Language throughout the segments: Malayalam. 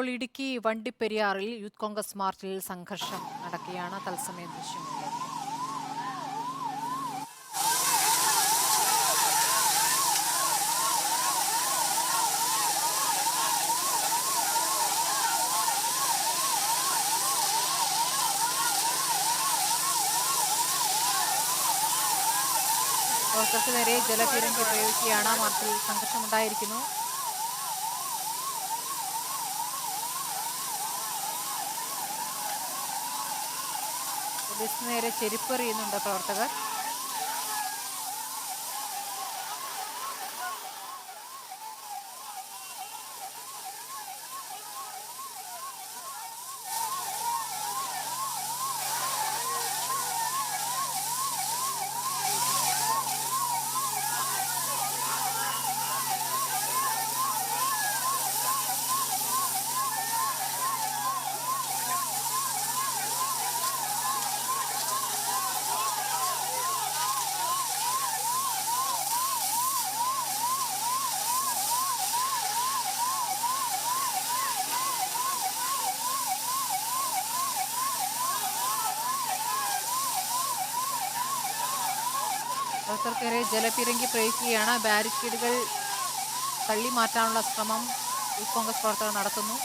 ഇപ്പോൾ ഇടുക്കി വണ്ടിപ്പെരിയാറിൽ യൂത്ത് കോൺഗ്രസ് മാർച്ചിൽ സംഘർഷം നടക്കുകയാണ്. തത്സമയ ദൃശ്യങ്ങൾ നേരെ ജലപീരങ്കി പ്രയോഗിക്കുകയാണ് മാർച്ചിൽ സംഘർഷമുണ്ടായിരിക്കുന്നു. പോലീസിന് നേരെ ചെരുപ്പെറിയുന്നുണ്ട് പ്രവർത്തകർ. പ്രവർത്തകർക്കേറെ ജലപിരങ്കി പ്രയോഗിക്കുകയാണ്. ബാരിക്കേഡുകൾ തള്ളി മാറ്റാനുള്ള ശ്രമം യൂത്ത് കോൺഗ്രസ് പ്രവർത്തകർ നടത്തുന്നു.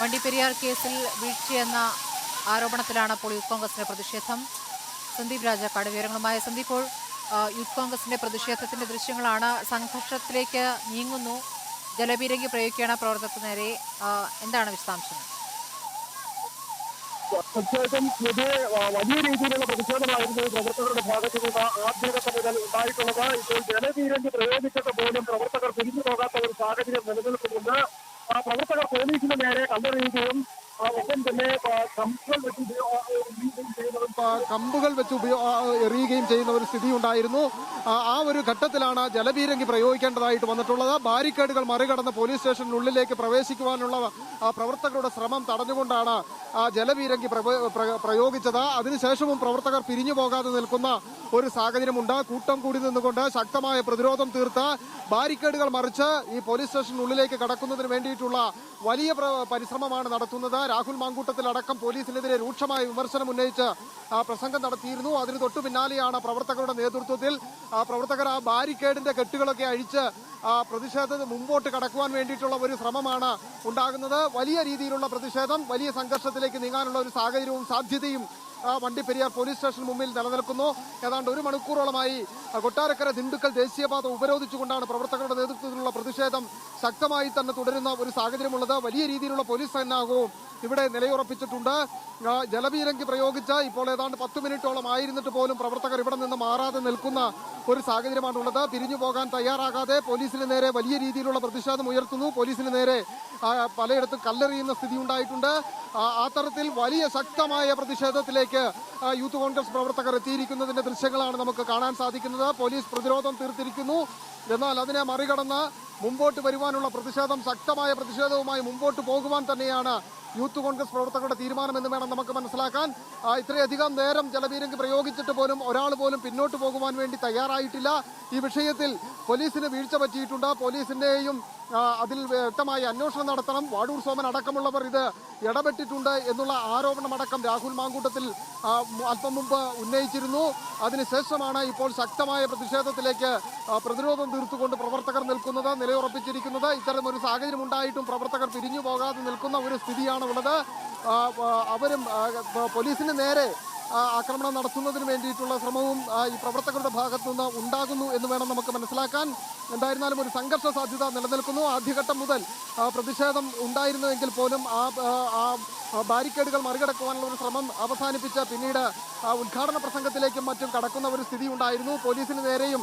വണ്ടിപ്പെരിയാർ കേസിൽ വീഴ്ചയെന്ന ആരോപണത്തിലാണ് ഇപ്പോൾ യൂത്ത് കോൺഗ്രസിന്റെ പ്രതിഷേധം. സന്ദീപ് രാജാക്കാട് വിവരങ്ങളുമായി. സന്ദീപ് ഇപ്പോൾ യൂത്ത് കോൺഗ്രസിന്റെ പ്രതിഷേധത്തിന്റെ ദൃശ്യങ്ങളാണ്. സംഘർഷത്തിലേക്ക് നീങ്ങുന്നു. ജലപീരങ്കി പ്രയോഗിക്കുകയാണ് പ്രവർത്തകർക്ക് നേരെ. എന്താണ് വിശദാംശങ്ങൾ? തീർച്ചയായിട്ടും ഇത് വലിയ രീതിയിലുള്ള പ്രതിഷേധമായിരുന്നു പ്രവർത്തകരുടെ ഭാഗത്തു നിന്ന് ആദ്യഘട്ടം മുതൽ ഉണ്ടായിട്ടുള്ളത്. ഇപ്പോൾ ജലപീരങ്കി പ്രയോഗിച്ചിട്ട് പോലും പ്രവർത്തകർ പിരിഞ്ഞു പോകാത്ത ഒരു സാഹചര്യം നിലനിൽക്കുന്നുണ്ട്. പ്രവർത്തകർ പോലീസിന് നേരെ കല്ലെറിയുകയും തന്നെ കമ്പുകൾ വെച്ച് കമ്പുകൾ വെച്ച് എറിയുകയും ചെയ്യുന്ന ഒരു സ്ഥിതി ഉണ്ടായിരുന്നു. ആ, ഒരു ഘട്ടത്തിലാണ് ജലപീരങ്കി പ്രയോഗിക്കേണ്ടതായിട്ട് വന്നിട്ടുള്ളത്. ബാരിക്കേഡുകൾ മറികടന്ന് പോലീസ് സ്റ്റേഷനുള്ളിലേക്ക് പ്രവേശിക്കുവാനുള്ള പ്രവർത്തകരുടെ ശ്രമം തടഞ്ഞുകൊണ്ടാണ് ജലപീരങ്കി പ്രയോഗിച്ചത്. അതിനുശേഷവും പ്രവർത്തകർ പിരിഞ്ഞു പോകാതെ നിൽക്കുന്ന ഒരു സാഹചര്യമുണ്ട്. കൂട്ടം കൂടി നിന്നുകൊണ്ട് ശക്തമായ പ്രതിരോധം തീർത്ത് ബാരിക്കേഡുകൾ മറിച്ച് ഈ പോലീസ് സ്റ്റേഷനുള്ളിലേക്ക് കടക്കുന്നതിന് വേണ്ടിയിട്ടുള്ള വലിയ പ്ര- പരിശ്രമമാണ് നടത്തുന്നത്. രാഹുൽ മാങ്കൂട്ടത്തിൽ അടക്കം പോലീസിനെതിരെ രൂക്ഷമായ വിമർശനം ഉന്നയിച്ച് പ്രസംഗം നടത്തിയിരുന്നു. അതിന് തൊട്ടു പിന്നാലെയാണ് പ്രവർത്തകരുടെ നേതൃത്വത്തിൽ പ്രവർത്തകർ ആ ബാരിക്കേഡിന്റെ കെട്ടുകളൊക്കെ അഴിച്ച് പ്രതിഷേധത്തിന് മുമ്പോട്ട് കടക്കുവാൻ വേണ്ടിയിട്ടുള്ള ഒരു ശ്രമമാണ് ഉണ്ടാകുന്നത്. വലിയ രീതിയിലുള്ള പ്രതിഷേധം വലിയ സംഘർഷത്തിലേക്ക് നീങ്ങാനുള്ള ഒരു സാഹചര്യവും സാധ്യതയും വണ്ടിപ്പെരിയാർ പോലീസ് സ്റ്റേഷൻ മുമ്പിൽ നിലനിൽക്കുന്നു. ഏതാണ്ട് ഒരു മണിക്കൂറോളമായി കൊട്ടാരക്കര ദിണ്ടുക്കൽ ദേശീയപാത ഉപരോധിച്ചുകൊണ്ടാണ് പ്രവർത്തകരുടെ നേതൃത്വത്തിലുള്ള പ്രതിഷേധം ശക്തമായി തന്നെ തുടരുന്ന ഒരു സാഹചര്യമുള്ളത്. വലിയ രീതിയിലുള്ള പോലീസ് സന്നാഹവും ഇവിടെ നിലയുറപ്പിച്ചിട്ടുണ്ട്. ജലപീരങ്കി പ്രയോഗിച്ച് ഇപ്പോൾ ഏതാണ്ട് പത്ത് മിനിറ്റോളം ആയിരുന്നിട്ട് പോലും പ്രവർത്തകർ ഇവിടെ നിന്ന് മാറാതെ നിൽക്കുന്ന ഒരു സാഹചര്യമാണുള്ളത് പിരിഞ്ഞു പോകാൻ തയ്യാറാകാതെ പോലീസിന് നേരെ വലിയ രീതിയിലുള്ള പ്രതിഷേധം ഉയർത്തുന്നു. പോലീസിന് നേരെ പലയിടത്തും കല്ലെറിയുന്ന സ്ഥിതി ഉണ്ടായിട്ടുണ്ട്. ആ, ആ തരത്തിൽ വലിയ ശക്തമായ പ്രതിഷേധത്തിലേക്ക് യൂത്ത് കോൺഗ്രസ് പ്രവർത്തകർ എത്തിയിരിക്കുന്നതിന്റെ ദൃശ്യങ്ങളാണ് നമുക്ക് കാണാൻ സാധിക്കുന്നത്. പോലീസ് പ്രതിരോധം തീർത്തിരിക്കുന്നു. എന്നാൽ അതിനെ മറികടന്ന് മുമ്പോട്ട് വരുവാനുള്ള പ്രതിഷേധം ശക്തമായ പ്രതിഷേധവുമായി മുമ്പോട്ട് പോകുവാൻ തന്നെയാണ് യൂത്ത് കോൺഗ്രസ് പ്രവർത്തകരുടെ തീരുമാനമെന്ന് വേണം നമുക്ക് മനസ്സിലാക്കാൻ. ഇത്രയധികം നേരം ജലപീരങ്കി പ്രയോഗിച്ചിട്ട് പോലും ഒരാൾ പോലും പിന്നോട്ട് പോകുവാൻ വേണ്ടി തയ്യാറായിട്ടില്ല. ഈ വിഷയത്തിൽ പോലീസിന് വീഴ്ച പറ്റിയിട്ടുണ്ട്. പോലീസിന്റെയും അതിൽ വ്യക്തമായ അന്വേഷണം നടത്തണം. വാടൂർ സോമൻ അടക്കമുള്ളവർ ഇത് ഇടപെട്ടിട്ടുണ്ട് എന്നുള്ള ആരോപണമടക്കം രാഹുൽ മാങ്കൂട്ടത്തിൽ അല്പം മുമ്പ് ഉന്നയിച്ചിരുന്നു. അതിനുശേഷമാണ് ഇപ്പോൾ ശക്തമായ പ്രതിഷേധത്തിലേക്ക് പ്രതിരോധം തീർത്തുകൊണ്ട് പ്രവർത്തകർ നിൽക്കുന്നത് നിലയുറപ്പിച്ചിരിക്കുന്നത്. ഇത്തരം ഒരു സാഹചര്യം ഉണ്ടായിട്ടും പ്രവർത്തകർ പിരിഞ്ഞു പോകാതെ നിൽക്കുന്ന ഒരു സ്ഥിതിയാണ് ഉള്ളത് അവരും പോലീസിന് നേരെ ആക്രമണം നടത്തുന്നതിന് വേണ്ടിയിട്ടുള്ള ശ്രമവും ഈ പ്രവർത്തകരുടെ ഭാഗത്തു നിന്ന് ഉണ്ടാകുന്നു എന്ന് വേണം നമുക്ക് മനസ്സിലാക്കാൻ. എന്തായിരുന്നാലും ഒരു സംഘർഷ സാധ്യത നിലനിൽക്കുന്നു. ആദ്യഘട്ടം മുതൽ പ്രതിഷേധം ഉണ്ടായിരുന്നുവെങ്കിൽ പോലും ആ ആ, ബാരിക്കേഡുകൾ മറികടക്കുവാനുള്ള ഒരു ശ്രമം അവസാനിപ്പിച്ച പിന്നീട് ഉദ്ഘാടന പ്രസംഗത്തിലേക്കും മറ്റും കടക്കുന്ന ഒരു സ്ഥിതി ഉണ്ടായിരുന്നു. പോലീസിന് നേരെയും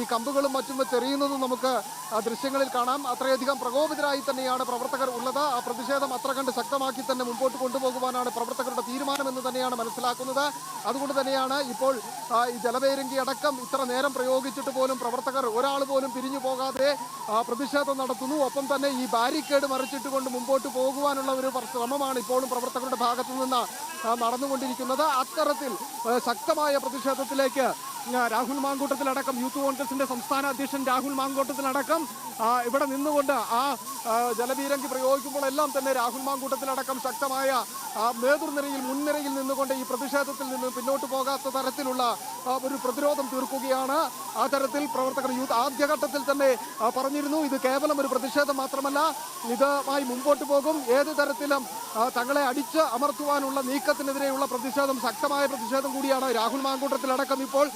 ഈ കമ്പുകളും മറ്റും വെച്ചെറിയുന്നതും നമുക്ക് ദൃശ്യങ്ങളിൽ കാണാം. അത്രയധികം പ്രകോപിതരായി തന്നെയാണ് പ്രവർത്തകർ ഉള്ളത്. ആ പ്രതിഷേധം അത്ര കണ്ട് ശക്തമാക്കി തന്നെ മുമ്പോട്ട് കൊണ്ടുപോകുവാനാണ് പ്രവർത്തകരുടെ തീരുമാനമെന്ന് തന്നെയാണ് മനസ്സിലാക്കുന്നത്. അതുകൊണ്ട് തന്നെയാണ് ഇപ്പോൾ ഈ ജലപേരങ്കി അടക്കം ഇത്ര നേരം പ്രയോഗിച്ചിട്ട് പോലും പ്രവർത്തകർ ഒരാൾ പോലും പിരിഞ്ഞു പോകാതെ പ്രതിഷേധം നടത്തുന്നു. ഒപ്പം തന്നെ ഈ ബാരിക്കേഡ് മറിച്ചിട്ട് കൊണ്ട് മുമ്പോട്ട് പോകുവാനുള്ള ഒരു ശ്രമമാണ് ഇപ്പോഴും പ്രവർത്തകരുടെ ഭാഗത്തു നിന്ന് നടന്നുകൊണ്ടിരിക്കുന്നത്. അത്തരത്തിൽ ശക്തമായ പ്രതിഷേധത്തിലേക്ക് രാഹുൽ മാങ്കൂട്ടത്തിലടക്കം യൂത്ത് കോൺഗ്രസിന്റെ സംസ്ഥാന അധ്യക്ഷൻ രാഹുൽ മാങ്കൂട്ടത്തിലടക്കം ഇവിടെ നിന്നുകൊണ്ട് ആ ജലപീരങ്കി പ്രയോഗിക്കുമ്പോഴെല്ലാം തന്നെ രാഹുൽ മാങ്കൂട്ടത്തിലടക്കം ശക്തമായ നേതൃനിരയിൽ മുൻനിരയിൽ നിന്നുകൊണ്ട് ഈ പ്രതിഷേധത്തിൽ നിന്ന് പിന്നോട്ട് പോകാത്ത തരത്തിലുള്ള ഒരു പ്രതിരോധം തീർക്കുകയാണ്. ആ തരത്തിൽ പ്രവർത്തകർ യൂത്ത് ആദ്യഘട്ടത്തിൽ തന്നെ പറഞ്ഞിരുന്നു ഇത് കേവലം ഒരു പ്രതിഷേധം മാത്രമല്ല ഇതുമായി മുമ്പോട്ട് പോകും. ഏത് തരത്തിലും തങ്ങളെ അടിച്ച് അമർത്തുവാനുള്ള നീക്കത്തിനെതിരെയുള്ള പ്രതിഷേധം ശക്തമായ പ്രതിഷേധം കൂടിയാണ് രാഹുൽ മാങ്കൂട്ടത്തിലടക്കം ഇപ്പോൾ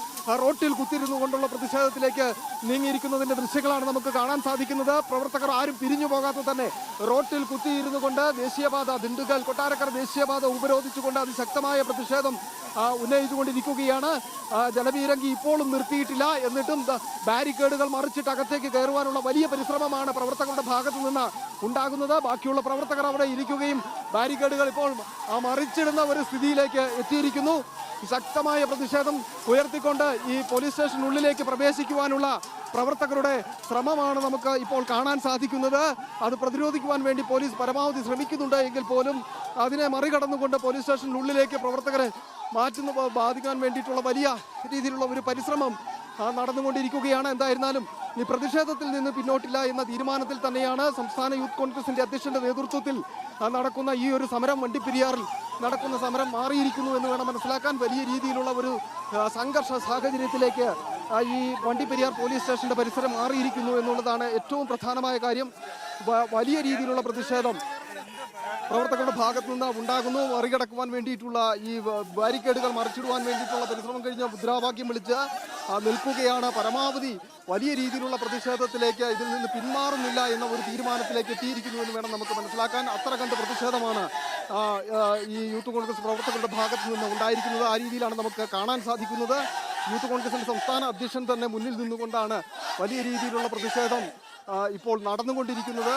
റോട്ടിൽ കുത്തിയിരുന്നു കൊണ്ടുള്ള പ്രതിഷേധത്തിലേക്ക് നീങ്ങിയിരിക്കുന്നതിന്റെ ദൃശ്യങ്ങളാണ് നമുക്ക് കാണാൻ സാധിക്കുന്നത്. പ്രവർത്തകർ ആരും പിരിഞ്ഞു പോകാതെ തന്നെ റോട്ടിൽ കുത്തിയിരുന്നു കൊണ്ട് ദേശീയപാത ദിണ്ടുകൽ കൊട്ടാരക്കര ദേശീയപാത ഉപരോധിച്ചുകൊണ്ട് അതിശക്തമായ പ്രതിഷേധം ഉന്നയിച്ചുകൊണ്ടിരിക്കുകയാണ്. ജലപീരങ്കി ഇപ്പോഴും നിർത്തിയിട്ടില്ല. എന്നിട്ടും ബാരിക്കേഡുകൾ മറിച്ചിട്ട് അകത്തേക്ക് കയറുവാനുള്ള വലിയ പരിശ്രമമാണ് പ്രവർത്തകരുടെ ഭാഗത്തു നിന്ന് ഉണ്ടാകുന്നത്. ബാക്കിയുള്ള പ്രവർത്തകർ അവിടെ ഇരിക്കുകയും ബാരിക്കേഡുകൾ ഇപ്പോൾ മറിച്ചിടുന്ന ഒരു സ്ഥിതിയിലേക്ക് എത്തിയിരിക്കുന്നു. ശക്തമായ പ്രതിഷേധം ഉയർത്തിക്കൊണ്ട് ഈ പോലീസ് സ്റ്റേഷനുള്ളിലേക്ക് പ്രവേശിക്കുവാനുള്ള പ്രവർത്തകരുടെ ശ്രമമാണ് നമുക്ക് ഇപ്പോൾ കാണാൻ സാധിക്കുന്നത്. അത് പ്രതിരോധിക്കുവാൻ വേണ്ടി പോലീസ് പരമാവധി ശ്രമിക്കുന്നുണ്ട് എങ്കിൽ പോലും അതിനെ മറികടന്നുകൊണ്ട് പോലീസ് സ്റ്റേഷനുള്ളിലേക്ക് പ്രവർത്തകരെ മാറ്റുന്ന ബാധിക്കാൻ വേണ്ടിയിട്ടുള്ള വലിയ രീതിയിലുള്ള ഒരു പരിശ്രമം നടന്നുകൊണ്ടിരിക്കുകയാണ്. എന്തായിരുന്നാലും ഈ പ്രതിഷേധത്തിൽ നിന്ന് പിന്നോട്ടില്ല എന്ന തീരുമാനത്തിൽ തന്നെയാണ് സംസ്ഥാന യൂത്ത് കോൺഗ്രസിന്റെ അധ്യക്ഷന്റെ നേതൃത്വത്തിൽ നടക്കുന്ന ഈ ഒരു സമരം വണ്ടിപ്പെരിയാറിൽ നടക്കുന്ന സമരം മാറിയിരിക്കുന്നു എന്ന് വേണം മനസ്സിലാക്കാൻ. വലിയ രീതിയിലുള്ള ഒരു സംഘർഷ സാഹചര്യത്തിലേക്ക് ഈ വണ്ടിപ്പെരിയാർ പോലീസ് സ്റ്റേഷന്റെ പരിസരം മാറിയിരിക്കുന്നു എന്നുള്ളതാണ് ഏറ്റവും പ്രധാനമായ കാര്യം. വലിയ രീതിയിലുള്ള പ്രതിഷേധം. പ്രവർത്തകരുടെ ഭാഗത്തു നിന്ന് ഉണ്ടാകുന്നു. മറികടക്കുവാൻ വേണ്ടിയിട്ടുള്ള ഈ ബാരിക്കേഡുകൾ മറിച്ചിടുവാൻ വേണ്ടിയിട്ടുള്ള പരിശ്രമം കഴിഞ്ഞ മുദ്രാവാക്യം വിളിച്ച് നിൽക്കുകയാണ്. പരമാവധി വലിയ രീതിയിലുള്ള പ്രതിഷേധത്തിലേക്ക് ഇതിൽ നിന്ന് പിന്മാറുന്നില്ല എന്ന ഒരു തീരുമാനത്തിലേക്ക് എത്തിയിരിക്കുന്നു എന്ന് വേണം നമുക്ക് മനസ്സിലാക്കാൻ. അത്ര കണ്ട് പ്രതിഷേധമാണ് ഈ യൂത്ത് കോൺഗ്രസ് പ്രവർത്തകരുടെ ഭാഗത്തു നിന്ന് ഉണ്ടായിരിക്കുന്നത്. ആ രീതിയിലാണ് നമുക്ക് കാണാൻ സാധിക്കുന്നത്. യൂത്ത് കോൺഗ്രസിന്റെ സംസ്ഥാന അധ്യക്ഷൻ തന്നെ മുന്നിൽ നിന്നുകൊണ്ടാണ് വലിയ രീതിയിലുള്ള പ്രതിഷേധം ഇപ്പോൾ നടന്നുകൊണ്ടിരിക്കുന്നത്.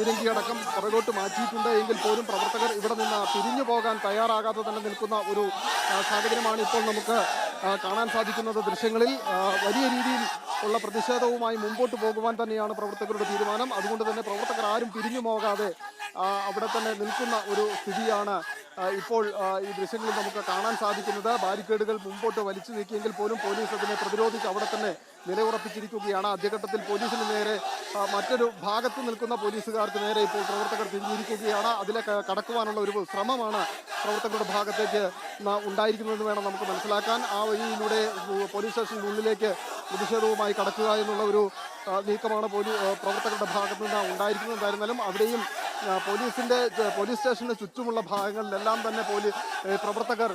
ജലപീരങ്കി അടക്കം പുറകോട്ട് മാറ്റിയിട്ടുണ്ട്. എങ്കിൽ പോലും പ്രവർത്തകർ ഇവിടെ നിന്ന് പിരിഞ്ഞു പോകാൻ തയ്യാറാകാതെ തന്നെ നിൽക്കുന്ന ഒരു സാഹചര്യമാണ് ഇപ്പോൾ നമുക്ക് കാണാൻ സാധിക്കുന്നത്. ദൃശ്യങ്ങളിൽ വലിയ രീതിയിൽ ഉള്ള പ്രതിഷേധവുമായി മുമ്പോട്ട് പോകുവാൻ തന്നെയാണ് പ്രവർത്തകരുടെ തീരുമാനം. അതുകൊണ്ട് തന്നെ പ്രവർത്തകർ ആരും പിരിഞ്ഞു പോകാതെ അവിടെ തന്നെ നിൽക്കുന്ന ഒരു സ്ഥിതിയാണ് ഇപ്പോൾ ഈ ദൃശ്യങ്ങളിൽ നമുക്ക് കാണാൻ സാധിക്കുന്നത് ബാരിക്കേഡുകൾ മുമ്പോട്ട് വലിച്ചു നീക്കിയെങ്കിൽ പോലും പോലീസ് അതിനെ പ്രതിരോധിച്ച് അവിടെ തന്നെ നിലയുറപ്പിച്ചിരിക്കുകയാണ്. ആദ്യഘട്ടത്തിൽ പോലീസിന് നേരെ മറ്റൊരു ഭാഗത്ത് നിൽക്കുന്ന പോലീസുകാർക്ക് നേരെ ഇപ്പോൾ പ്രവർത്തകർ തിരിഞ്ഞിരിക്കുകയാണ് അതിലെ കടക്കുവാനുള്ള ഒരു ശ്രമമാണ് പ്രവർത്തകരുടെ ഭാഗത്തേക്ക് ഉണ്ടായിരിക്കുന്നതെന്ന് വേണം നമുക്ക് മനസ്സിലാക്കാൻ. ആ വഴിയിലൂടെ പോലീസ് സ്റ്റേഷനുള്ളിലേക്ക് പ്രതിഷേധവുമായി കടക്കുക എന്നുള്ള ഒരു നീക്കമാണ് പോലീസ് പ്രവർത്തകരുടെ ഭാഗത്ത് നിന്ന് ഉണ്ടായിരിക്കുന്നത്. എന്തായിരുന്നാലും അവിടെയും ആ, പോലീസിന്റെ പോലീസ് സ്റ്റേഷന് ചുറ്റുമുള്ള ഭാഗങ്ങളിലെല്ലാം തന്നെ പോലീസ് പ്രവർത്തകർ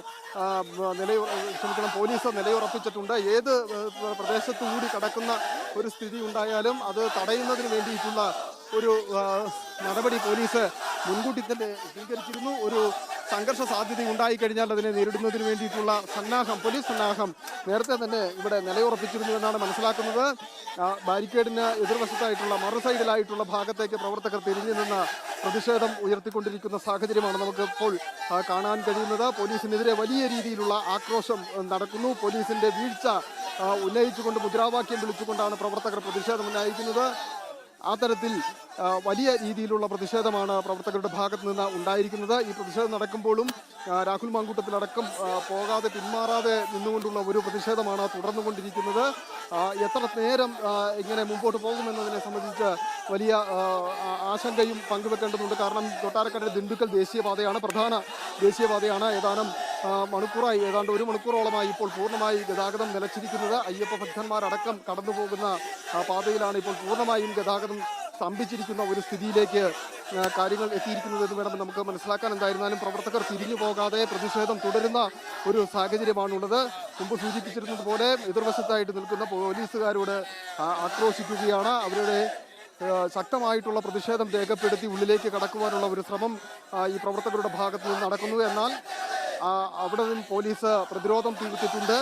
നിലയു ക്ഷമിക്കണം പോലീസ് നിലയുറപ്പിച്ചിട്ടുണ്ട്. ഏത് പ്രദേശത്തുകൂടി പ്രദേശത്തു കൂടി കടക്കുന്ന ഒരു സ്ഥിതി ഉണ്ടായാലും അത് തടയുന്നതിന് വേണ്ടിയിട്ടുള്ള ഒരു നടപടി പോലീസ് മുൻകൂട്ടി തന്നെ സ്വീകരിച്ചിരുന്നു. ഒരു സംഘർഷ സാധ്യത ഉണ്ടായിക്കഴിഞ്ഞാൽ അതിനെ നേരിടുന്നതിന് വേണ്ടിയിട്ടുള്ള സന്നാഹം പോലീസ് സന്നാഹം നേരത്തെ തന്നെ ഇവിടെ നിലയുറപ്പിച്ചിരുന്നു എന്നാണ് മനസ്സിലാക്കുന്നത് ബാരിക്കേഡിന് എതിർവശത്തായിട്ടുള്ള മറു സൈഡിലായിട്ടുള്ള ഭാഗത്തേക്ക് പ്രവർത്തകർ തിരിഞ്ഞു നിന്ന് പ്രതിഷേധം ഉയർത്തിക്കൊണ്ടിരിക്കുന്ന സാഹചര്യമാണ് നമുക്ക് ഇപ്പോൾ കാണാൻ കഴിയുന്നത്. പോലീസിനെതിരെ വലിയ രീതിയിലുള്ള ആക്രോശം നടക്കുന്നു. പോലീസിന്റെ വീഴ്ച ഉന്നയിച്ചുകൊണ്ട് മുദ്രാവാക്യം വിളിച്ചുകൊണ്ടാണ് പ്രവർത്തകർ പ്രതിഷേധം ഉന്നയിക്കുന്നത്. ആ തരത്തിൽ വലിയ രീതിയിലുള്ള പ്രതിഷേധമാണ് പ്രവർത്തകരുടെ ഭാഗത്ത് നിന്ന് ഉണ്ടായിരിക്കുന്നത്. ഈ പ്രതിഷേധം നടക്കുമ്പോഴും രാഹുൽ മാങ്കൂട്ടത്തിലടക്കം പോകാതെ പിന്മാറാതെ നിന്നുകൊണ്ടുള്ള ഒരു പ്രതിഷേധമാണ് തുടർന്നുകൊണ്ടിരിക്കുന്നത്. എത്ര നേരം ഇങ്ങനെ മുമ്പോട്ട് പോകുമെന്നതിനെ സംബന്ധിച്ച് വലിയ ആശങ്കയും പങ്കുവെക്കേണ്ടതുണ്ട്. കാരണം കൊട്ടാരക്കര ദിണ്ടുക്കൽ ദേശീയപാതയാണ് പ്രധാന ദേശീയപാതയാണ്. ഏതാനും മണിക്കൂറായി ഏതാണ്ട് ഒരു മണിക്കൂറോളമായി ഇപ്പോൾ പൂർണമായി ഗതാഗതം നിലച്ചിരിക്കുന്നത്. അയ്യപ്പ ഭക്തന്മാരടക്കം കടന്നു പോകുന്ന പാതയിലാണ് ഇപ്പോൾ പൂർണമായും ഗതാഗതം സ്തംഭിച്ചിരിക്കുന്ന ഒരു സ്ഥിതിയിലേക്ക് കാര്യങ്ങൾ എത്തിയിരിക്കുന്നത് എന്ന് വേണം നമുക്ക് മനസ്സിലാക്കാൻ എന്തായിരുന്നാലും പ്രവർത്തകർ തിരിഞ്ഞു പോകാതെ പ്രതിഷേധം തുടരുന്ന ഒരു സാഹചര്യമാണുള്ളത്. മുമ്പ് സൂചിപ്പിച്ചിരുന്നത് പോലെ എതിർവശത്തായിട്ട് നിൽക്കുന്ന പോലീസുകാരോട് ആക്രോശിക്കുകയാണ്. അവരുടെ ശക്തമായിട്ടുള്ള പ്രതിഷേധം രേഖപ്പെടുത്തി ഉള്ളിലേക്ക് കടക്കുവാനുള്ള ഒരു ശ്രമം ഈ പ്രവർത്തകരുടെ ഭാഗത്ത് നിന്ന് നടക്കുന്നു. എന്നാൽ അവിടെ നിന്നും പോലീസ് പ്രതിരോധം തീർത്തിട്ടുണ്ട്.